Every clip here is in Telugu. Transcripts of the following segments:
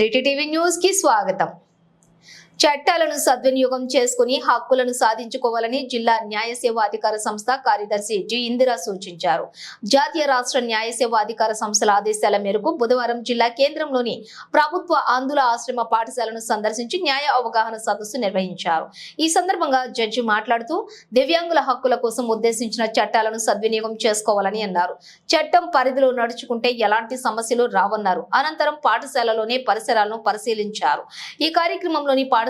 త్రిటి టీవీ న్యూస్ కి స్వాగతం చట్టాలను సద్వినియోగం చేసుకుని హక్కులను సాధించుకోవాలని జిల్లా న్యాయ సేవా అధికార సంస్థ కార్యదర్శి జి ఇందిరా సూచించారు. జాతీయ రాష్ట్ర న్యాయ సేవా అధికార సంస్థల ఆదేశాల మేరకు బుధవారం జిల్లా కేంద్రంలోని ప్రభుత్వ ఆందుల ఆశ్రమ పాఠశాలను సందర్శించి న్యాయ అవగాహన సదస్సు నిర్వహించారు. ఈ సందర్భంగా జడ్జి మాట్లాడుతూ దివ్యాంగుల హక్కుల కోసం ఉద్దేశించిన చట్టాలను సద్వినియోగం చేసుకోవాలని అన్నారు. చట్టం పరిధిలో నడుచుకుంటే ఎలాంటి సమస్యలు రావన్నారు. అనంతరం పాఠశాలలోనే పరిసరాలను పరిశీలించారు. ఈ కార్యక్రమంలోని పాఠశాల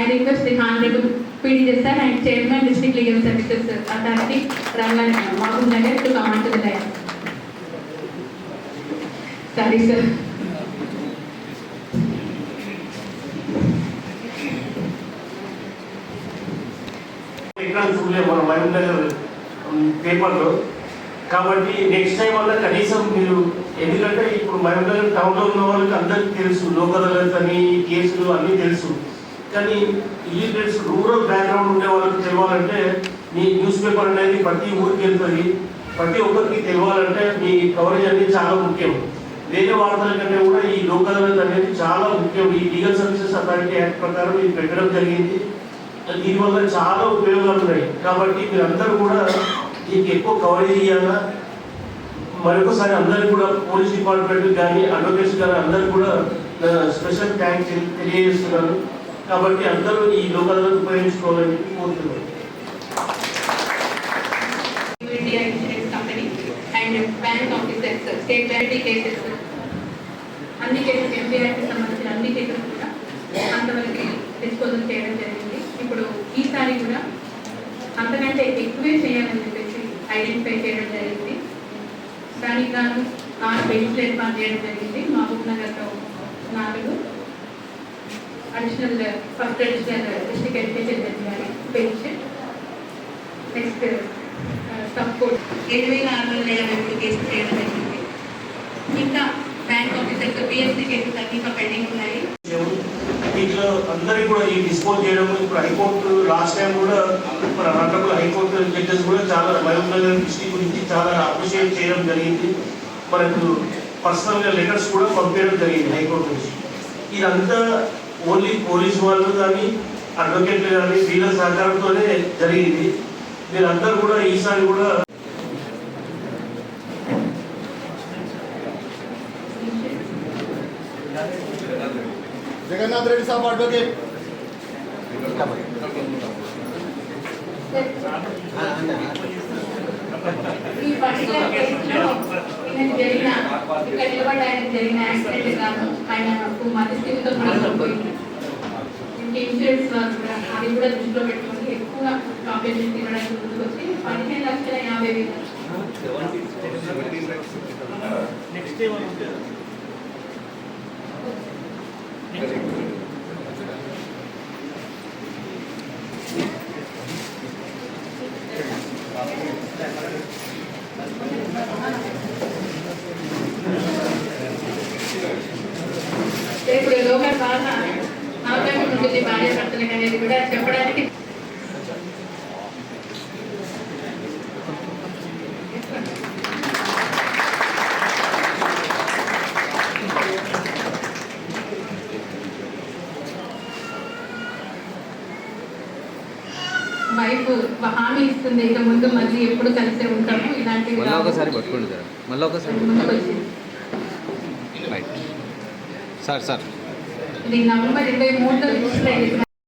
ఆయన రిక్వెస్ట్ హాన్రబుల్ పీడి చేస్తారు ఆయన chairman district legal services authority రంగాన్ని మాకు దగ్గర టు సరే సార్ మన వైఫ్ దగ్గర పేపర్లు కాబట్టి నెక్స్ట్ టైం వల్ల కనీసం మీరు ఎందుకంటే ఇప్పుడు మహిళ టౌన్లో ఉన్న వాళ్ళకి అందరికీ తెలుసు లోకల్ అని కేసులు అన్ని తెలుసు. కానీ ఇల్లిటరేట్స్ రూరల్ బ్యాక్గ్రౌండ్ ఉండే వాళ్ళకి తెలియాలంటే మీ న్యూస్ పేపర్ అనేది ప్రతి ఊరికి వెళ్తుంది. ప్రతి ఒక్కరికి తెలియాలంటే మీ కవరేజ్ అనేది చాలా ముఖ్యం. వేరే వార్తల కంటే కూడా ఈ లోకల్ అనేది చాలా ముఖ్యం. ఈ లీగల్ సర్వీసెస్ అథారిటీ యాక్ట్ ప్రకారం ఇది పెట్టడం జరిగింది. దీనివల్ల చాలా ఉపయోగాలు ఉన్నాయి. కాబట్టి మీరందరూ కూడా దీనికి ఎక్కువ కవరేజ్ ఇవ్వాలా మరొకసారి అందరికి కూడా పోలీస్ డిపార్ట్మెంట్ కానీ అడ్వకేట్స్ కానీ అందరికి కూడా స్పెషల్ థ్యాంక్స్ తెలియజేస్తున్నాను. కాబట్టి అందరూ ఈ లోకాలను ఉపయోగించుకోవాలని చెప్పి కోరుతున్నాను అన్ని కేసులు ఎంపీఆర్కి సంబంధించిన అన్ని కేసులు కూడా అంతవరకు డిస్పోజల్ చేయడం జరిగింది. ఇప్పుడు ఈసారి కూడా అంతకంటే ఎక్కువే చేయాలని చెప్పేసి ఐడెంటిఫై చేయడం జరిగింది. దానికి గాను ఆరు బెంచ్లు ఏర్పాటు చేయడం జరిగింది. మహబూబ్ నగర్లో నాలుగు additional first additional district education judge గారి బెంచ్ నెక్స్ట్ సపోర్ట్ ఏడు వేల ఆరు వందల యాభై మూడు కేసులు చేయడం జరిగింది. ఇంకా బ్యాంక్ ఆఫీసర్స్ పిఎస్సీ కేసులు అన్ని ఇంకా పెండింగ్ ఉన్నాయి. దీంట్లో అందరికి కూడా ఈ డిస్పోజ్ చేయడం ఇప్పుడు హైకోర్టు లాస్ట్ టైం కూడా మన రంగంలో హైకోర్టు జడ్జెస్ కూడా చాలా మహబూబ్నగర్ డిస్ట్రిక్ట్ గురించి చాలా అప్రిషియేట్ చేయడం జరిగింది. మనకు పర్సనల్గా లెటర్స్ కూడా పంపించడం జరిగింది హైకోర్టు నుంచి. ఇదంతా ఓన్లీ పోలీసు వాళ్ళు కానీ అడ్వకేట్లు కానీ వీళ్ళ సహకారంతోనే జరిగింది మీరందరూ కూడా ఈసారి కూడా జగన్నాథ్ రెడ్డి సాబ్ అడ్వకేట్ ఈ పర్టికులర్ కేసులో ఈయన జరిగిన ఇక్కడ నిలబడ్డ ఆయన జరిగిన యాక్సిడెంట్ గాను ఆయన మధ్యస్థితితో మనసులో పోయింది ఇంక ఇన్సూరెన్స్ వాళ్ళు కూడా అది కూడా దృష్టిలో పెట్టుకొని ఎక్కువ కాంపెన్సేషన్ ఇవ్వడానికి ముందుకు వచ్చి పదిహేను లక్షల యాభై వేలు నెక్స్ట్ ఏమంటే ఇప్పుడు లోకల్ బాగా అవకాశం ఉంటుంది భార్య భర్తలకు అనేది కూడా చెప్పడానికి వైఫ్ హామీ ఇస్తుంది. ఇక ముందు మళ్ళీ ఎప్పుడు కలిసే ఉంటాము. ఇలాంటివి మళ్ళీ ఒకసారి పట్టుకోండి సార్ మళ్ళీ ఒకసారి. Sir sir. ఇది నవంబర్ ఇరవై మూడులో రిజిస్టర్ అయ్యింది